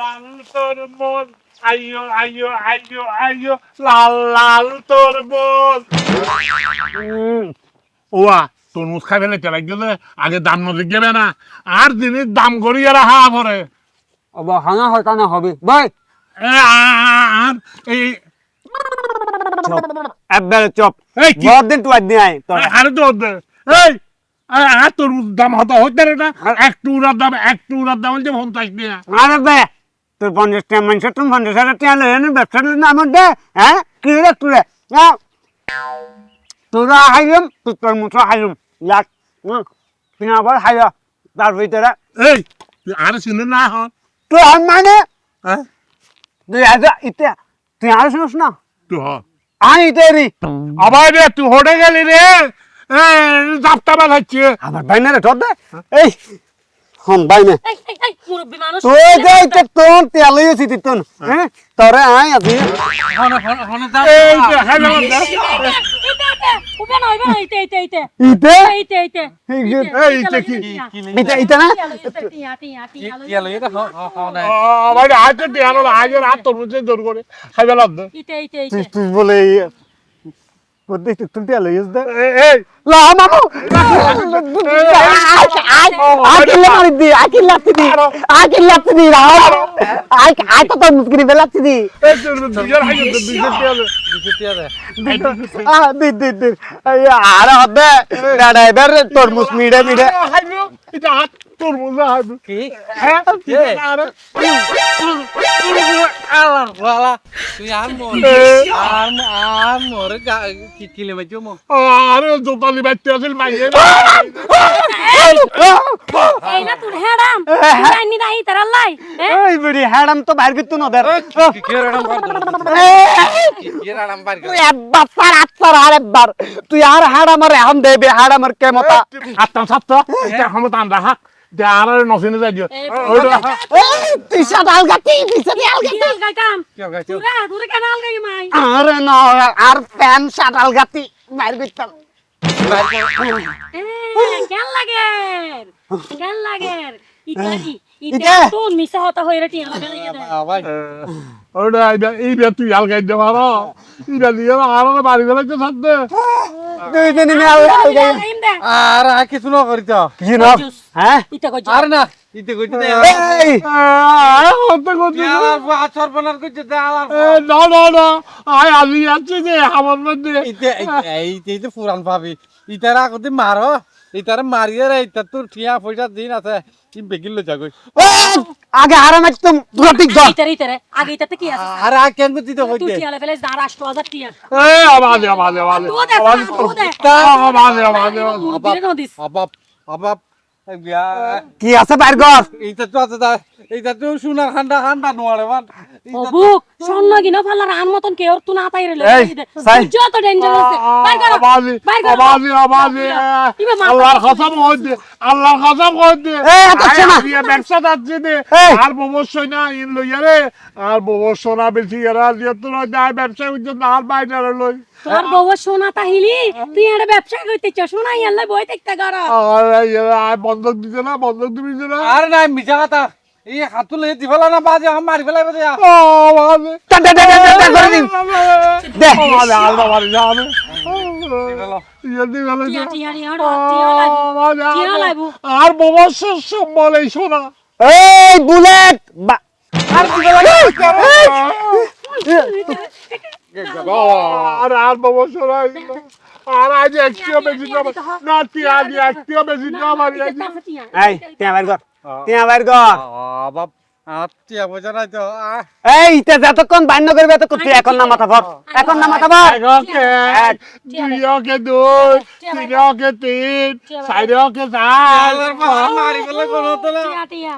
লাল তোর মন আইয়ো আইয়ো আইয়ো আইয়ো লাল লাল তোর মন। ওয়া তরমুজ খাই ফেলে চলে গেলে আগে দাম নদী গেবে না। আর দাম করিয়ে রাখা পরে অবা হানা হয়তো না হবে। ভাই আর এই একবারে চপ। এই আয় তোর আরে তো ওদের এই আর তরমুজ দাম হতো হতে রে না। একটু উড়ার দাম একটু উড়ার দাম হচ্ছে পঞ্চাশ টাকা আরে বে তোর পঞ্চাশ টাকা মানুষ তুমি পঞ্চাশ হাজার টাকা লই এনে ব্যবসা আমার দে হ্যাঁ? কি রে রে হ্যাঁ? তোরা হাইলাম তুই তোর মুঠো হাইলাম ইয়াক কিনা আবার হাইয়া তার ভিতরে। এই আর শুনে না হন তুই আর মানে? হ্যাঁ? তুই আজ ইতে তুই আর শুনিস না? তুই হ। আমি ইতে রি। আবার রে তুই হটে গেলি রে। জাপটা বাজাচ্ছে আমার বাইনে রে তোর দে। এই এই মুরব্বি মানুষ তুই যে ইতে তোর তেল হয়েছি তুই হ্যাঁ তোরে আয় আছি হ্যাঁ ইতে উবে না এই বলে বলতে তুই তেল হয়েছিস দে এই, লা মামু আকিল মারি দি আকিল লাগতি দি আকিল লাগতি দি রাও আই আই তো তোর মুস্কিরি বেলাচ্ছি দি এই দুজন হাই দুজন এই আর হবে দাদা এবার তোর মুস মিডে মিডে। এটা হাত তরমুজ হাইলো কি? হ্যাঁ আরে তুই আর মর আর আর মর কি কিলে মাইছো মো। আরে জোতালি বাইতে আছিল মাইয়ে এই না তুই হেডাম জানি না ই তার লাই এই বড়ি হ্যাডাম তো বাইর করতে না কি কি রাম বার তুই একবার সার আচ্ছার আর একবার। তুই আর হ্যাডামার এখন দেবে হ্যাডামার কেমতা আত্ম ছাত্র এটা ক্ষমতা আন্দা হা? দে আর নসিনে যাই দিও। তুই সাত আলগাতি পিছে আলগাতি গাইতাম কি গাইছো তুরা তুরা কেন আলগাই মাই? আরে না আর প্যান শার্ট আলগাতি বাইর করতাম এ কেন লাগে? কেন লাগে? ইতে ইতে ইতে? তুই মিছা হতা হইরে টিয়া লাগে না ভাই। ওইটা এইটা এইটা তুই আলগাই দে পারো এইটা দিয়ে আর বাড়ি গেলে তো থাকবে দুই দিন আমি আলগাই আইম আর আর কিছু না করি তো। কি না হ্যাঁ? ইতে কই আর না ইতে কইতে দে। এই! হতে করতে আর আছর বনার কইতে দে আর না না না। আয় আজি যাচ্ছে যে আমার মধ্যে। ইতে এই এই পুরান ভাবি। ইতারা কদি মারো। ইতারা মারিয়ে রে ইতা তোর ঠিয়া পয়সা দিন আছে কি বেগিল লো যাগো। আগে হারাম একদম পুরো ঠিক ধর ইতারে ইতারে আগে ইতাতে কি আছে আর আ কেন কইতে তো তুই কইতে টিয়া ফেলে দাঁড় আষ্ট হাজার টিয়া এই আবাজ আবাজ আবাজ তুই দে আবাজ তুই দে। আবাজ আবাজ আবাজ মুরব্বি কি আছে বাইর কর। এইটা তো আছে এইটা তো সোনার খান্ডা খান্ডা নোয়ারে মান অবুক স্বর্ণ গিনো ফালার আন মতন তুই না পাইরে। যত ডেঞ্জার আছে। বাইর কর। আবাজি আবাজি আবাজি আল্লাহর কসম হইতে আল্লাহর কসম হইতে। এই, এত। ব্যবসা দে। আর ববসই না ইন লইয়া রে। আর ববসই না বেশি এরা দিয়ে তো যায় ব্যবসা না আর বাইরে লই। তোর বউ সোনা তাহিলি তুই এটা ব্যবসা করতে সোনা ইয়াল্লাই বই দেখতে গর আর আর বন্ধক দিতে না বন্ধক দিবি না আর নাই মিছা কথা এই হাতুলে দিফালা না বাজে আম মারি ফেলাই বাজে ও আবাজি টা টা টা টা টা করে দিন দে। ইয়ে আর ববসই সম্বল এই শোনা এই বুলেট বা- আর আর বাবা শোনা আর আজ একটিও বেশি না না টিয়া দিয়ে একটিও বেশি না আমার এই তিয়া বাইর কর তিয়া বাইর কর বাপ এই যতক্ষণ বান্য করবে ততক্ষণ তুই এখন না মাথা ভর। এখন না মাথা ভর। দুই ওকে দুই তিন ওকে তিন চার ওকে চার। আল্লাহর বাবা মারি ফেলে কোনো তো না। টিয়া টিয়া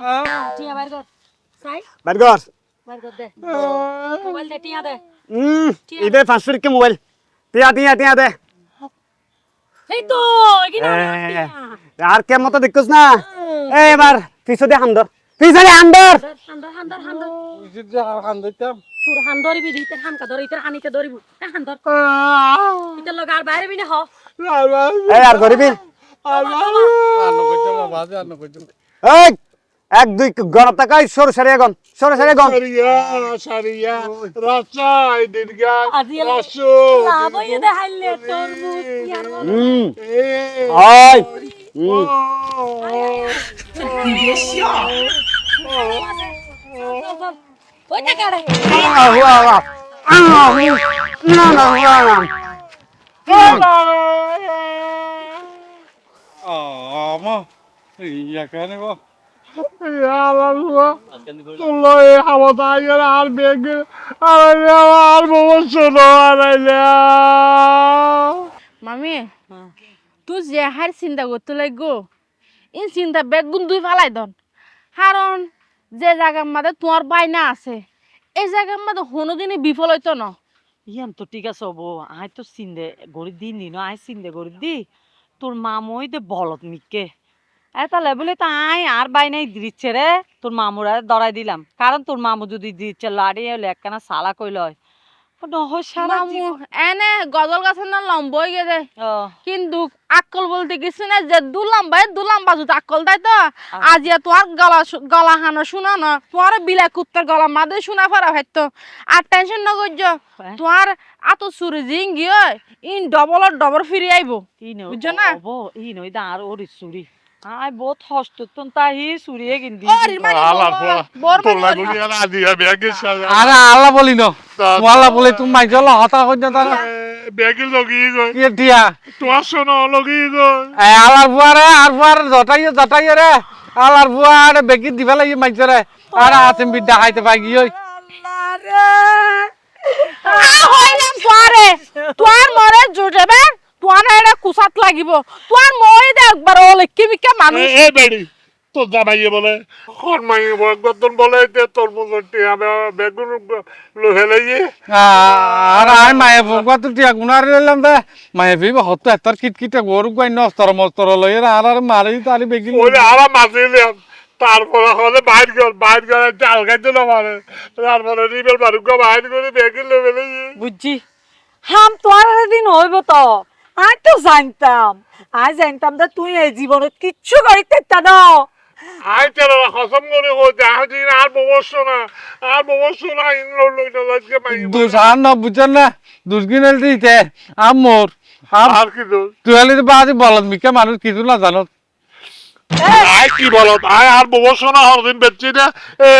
টিয়া বাইর কর দে দে টিয়া দে ইবে পাঁচশো টাকা মোবাইল তিয়া তিয়া তিয়া দে এই তো এগিনা আর কে মতো দেখছিস না এবার পিছনে হামদর হান্দর হান্দর হান্দর যদি হান দিতাম তোর হান ধরিবি দিতে হানকা ধরি তোর হানিতে ধরিবি হান ধর ইতে লগ আর বাইরে বিনে হ এই আর গরিবি আর নকইতাম বাজে আর নকইতাম এই এক দুই গড় টাকায় সরু সারি গন সরু সারি গন সারিয়া রাসাই দিনগা রাসু তরমুজ। হুম। না না আমা ইয়া কেন আর বেগ আর শোনো মামি তুই যে হার চিন্তা করতে লাগবো ইন চিন্তা বেগুন দুই ফালাই দন। কারণ যে জায়গার মধ্যে তোমার বাইনা আছে এই জায়গার মধ্যে কোনোদিনই বিফল হইতো না। ইয়ান তো ঠিক আছে হব আই তো চিন্দে গড়ি দি নি আই চিন্দে গড়ি দি। তোর মামই দে বলত মিকে এটা লেবলে তো আই আর বাই নাই দিচ্ছে রে। তোর মামুরা দরাই দিলাম। কারণ তোর মামু যদি দিচ্ছে লাড়ি হলে একখানা সালা কইল এনে গজল গাছের না লম্ব গেছে জীবন- ও, কিন্তু আকল বলতে কিছু না যে দু দু লম্বা আকল দেয় তো? আজিয়া তোমার গলা গলা হানো শুনো না। তোমার বিলাই কুত্তার গলা মাদে শোনা পারা হয়তো আর টেনশন না করছ হ্যাঁ। তোমার আতো সুরে জিঙ্গি ইন ডবল ডবল ফিরে আইব। বুঝছ না? ই নই দা ওরি চুরি আই বহুত হস্ত তোন তাই হি চুরিয়ে কিনদি ওরে আলার পর বর তোর লাগুলি আর আজিয়া বেগে সাজা আরে আল্লাহ বলি ন? আল্লাহ বলে তুমি মাইজ হতা কই না তারা বেগে লগি গই কি দিয়া। তোমার শোনো লগি গই এ আলার বুয়ারে আর বুয়ারে জটাই জটাই রে আলার বুয়া আরে দিবা লাগি মাইজ রে আরে আতিম বিদ্যা খাইতে পাই গই হইলাম তোরে তোর মরে জুটবে তোর এটা কুসাত লাগিব। তোর মই দে একবার ও লিখি বিকে মানুষ এ বেড়ি তোর জামাইয়ে বলে। হরমাইয়ে বকবতন বলে তে তোর মুজটি আমি বেগুন আর আই মায়ে তো টিয়া গুনার লইলাম দে। মায়ে ভি হত এতর কিট কিটে গরু গাই নস্তর মস্তর লই আর আর মারি তালি বেগি ওই আরা মাছিলাম তারপরে হলে বাইর গল বাইর গেলে চাল খাইতে না পারে তারপরে রিবেল বারুক বাইর করে বেগুন লোহেলে গিয়ে বুঝছি হাম তোমার দিন হইব তো। আই তো জানতাম আই জানতাম যে তুই এই জীবনত কিচ্ছু করিতে না। আই তেরা করে আর না আর না আর ন বুঝছেন না? দুসগিন দিতে? আম মোর? আর আর কি দোষ? তুই হলি বাজি বলত মিকে মানুষ কিছু না জানো। আই কি বলো? আই আর ববস্য না হরদিন বেচছি না। এ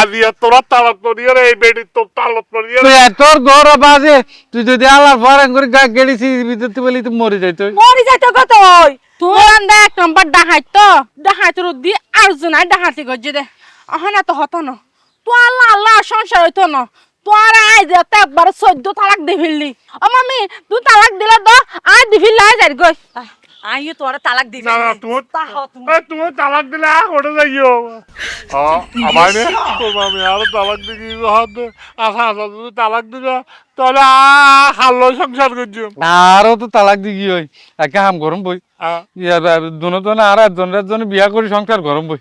আজি তোরা তালাত এই বেডি তো তালাত তুই তোর গৌর বাজে তুই যদি আলার পরে করে গা গেড়িছি ভিতরতে বলি তুই মরে যাইত। মরি যাইতো কত ওই? তোর আন্দা এক নম্বর ডাহাই তো। ডাহাই তোর দি আর জনাই ডাহাতি গজ্জে দে। আহনা তো হতো না। তো আল্লাহ আল্লাহ সংসার হইতো না। তোর আই দে তো একবার চোদ্দ তালাক দি ফেললি ও মামি তুই তালাক দিলে তো আই দি ফেললে আই যাই গই আইও তোরা তালাক দিবি না না তুমি। তাহ তুমি তালাক দিলে আর ওটা যাইও আমার নে আর তালাক দিবি হাত আশা আশা তুমি তালাক দিবে তাহলে হাল্লো সংসার করছি। আরও তো তালাক দি গিয়ে একে হাম গরম বই। দুনো তো না আর একজন একজন বিয়া করি সংসার গরম বই।